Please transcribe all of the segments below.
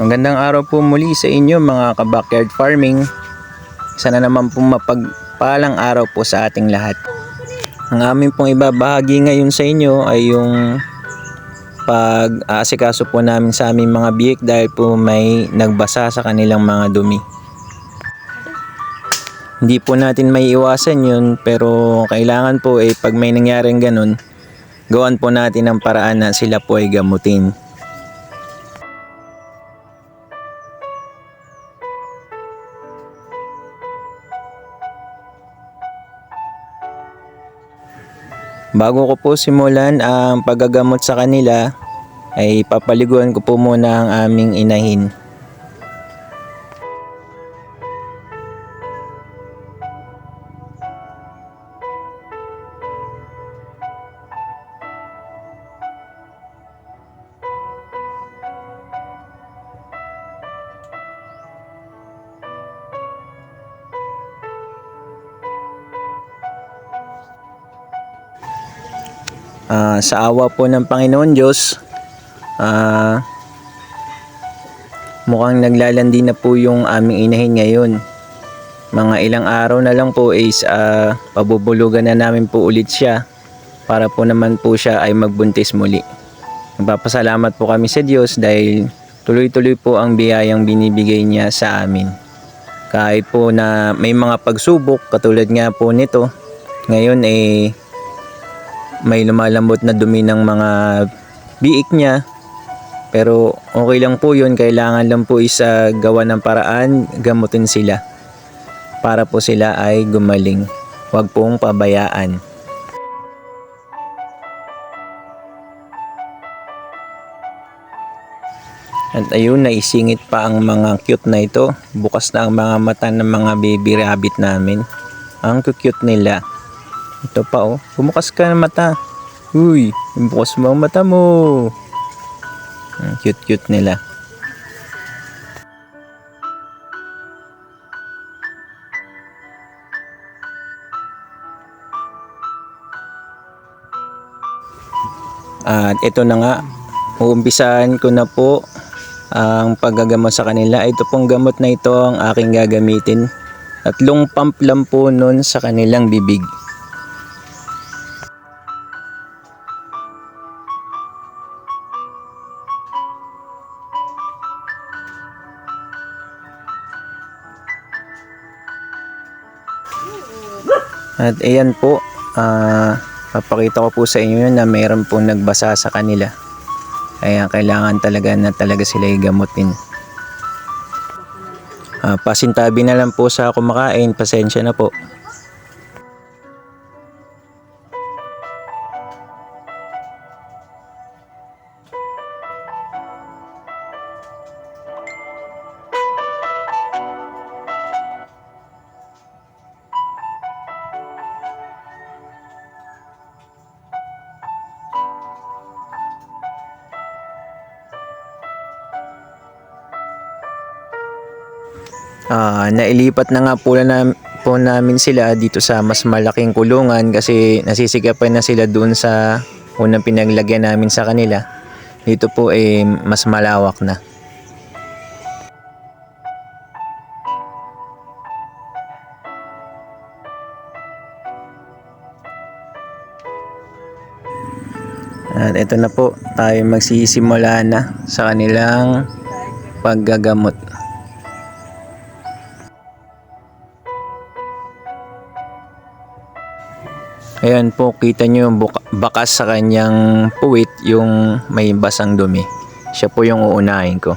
Magandang araw po muli sa inyo mga ka-backyard farming. Sana naman po mapagpalang araw po sa ating lahat. Ang aming pong ibabahagi ngayon sa inyo ay yung pag-aasikaso po namin sa aming mga biik dahil po may nagbasa sa kanilang mga dumi. Hindi po natin may iwasan yun pero kailangan po eh pag may nangyaring ganun, gawan po natin ang paraan na sila po ay gamutin. Bago ko po simulan ang paggagamot sa kanila, ay papaliguan ko po muna ang aming inahin. Ah, sa awa po ng Panginoon Diyos, ah, mukhang naglalandi na po yung aming inahin ngayon. Mga ilang araw na lang po is ah, pabubulugan na namin po ulit siya para po naman po siya ay magbuntis muli. Nagpapasalamat po kami sa Diyos dahil tuloy-tuloy po ang biyayang binibigay niya sa amin. Kahit po na may mga pagsubok katulad nga po nito, ngayon eh may lumalambot na dumi ng mga biik niya. Pero okay lang po yun. Kailangan lang po isa gawa ng paraan, gamutin sila. Para po sila ay gumaling. Huwag pong pabayaan. At ayun, naisingit pa ang mga cute na ito. Bukas na ang mga mata ng mga baby rabbit namin. Ang cute nila. Ito pa oh. Bumukas ka ng mata. Uy, bukas mo ang mata mo. Ang cute-cute nila. At ito na nga, uumpisahan ko na po ang paggagamot sa kanila. Ito pong gamot na ito ang aking gagamitin. Tatlong pump lang po nun sa kanilang bibig. At ayan po, ah, papakita ko po sa inyo yun na mayroon po nagbasa sa kanila. Kaya kailangan talaga na talaga sila gamutin. Ah, pasintabi na lang po sa kumakain, pasensya na po. Ah, nailipat na nga po na po namin sila dito sa mas malaking kulungan kasi nasisigapan na sila doon sa unang pinaglagyan namin sa kanila. Dito po eh mas malawak na. At ito na po, tayo magsisimula na sa kanilang paggagamot. Ayan po, kita nyo yung bakas sa kanyang puwit yung may basang dumi. Siya po yung uunahin ko.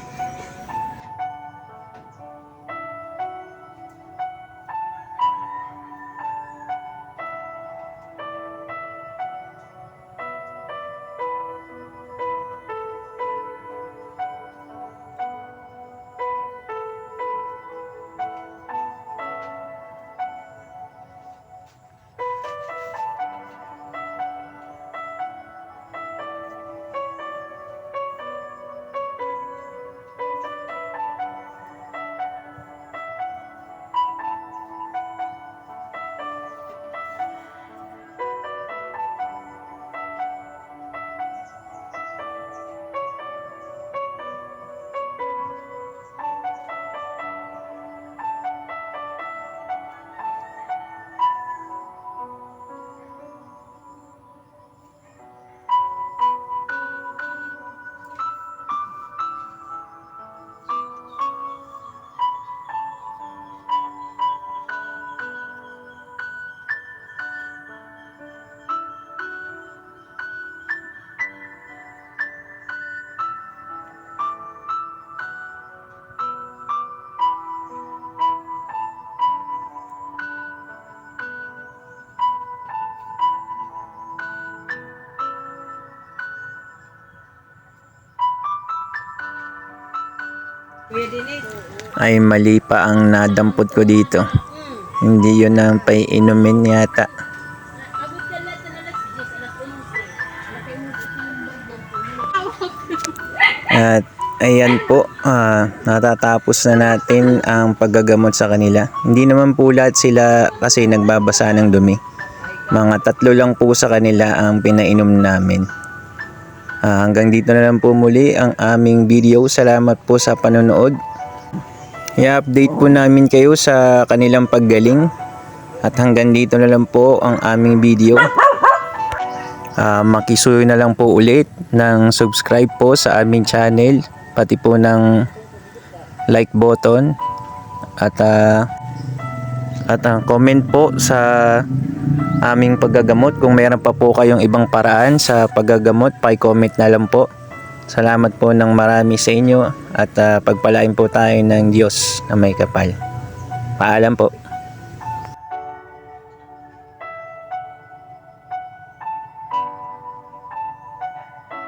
Ay mali pa ang nadampot ko dito. Hindi yun ang paiinumin yata. At ayan po, ah, natatapos na natin ang paggagamot sa kanila. Hindi naman po lahat sila kasi nagbabasa ng dumi. Mga tatlo lang po sa kanila ang pinainom namin. Ah, hanggang dito na lang po muli ang aming video. Salamat po sa panonood. I-update po namin kayo sa kanilang paggaling. At hanggang dito na lang po ang aming video. Ah, makisuyo na lang po ulit ng subscribe po sa aming channel. Pati po ng like button. At ah, at ang comment po sa aming paggagamot. Kung meron pa po kayong ibang paraan sa paggagamot, pa-comment na lang po. Salamat po ng marami sa inyo at ah, pagpalain po tayo ng Diyos na may kapal. Paalam po.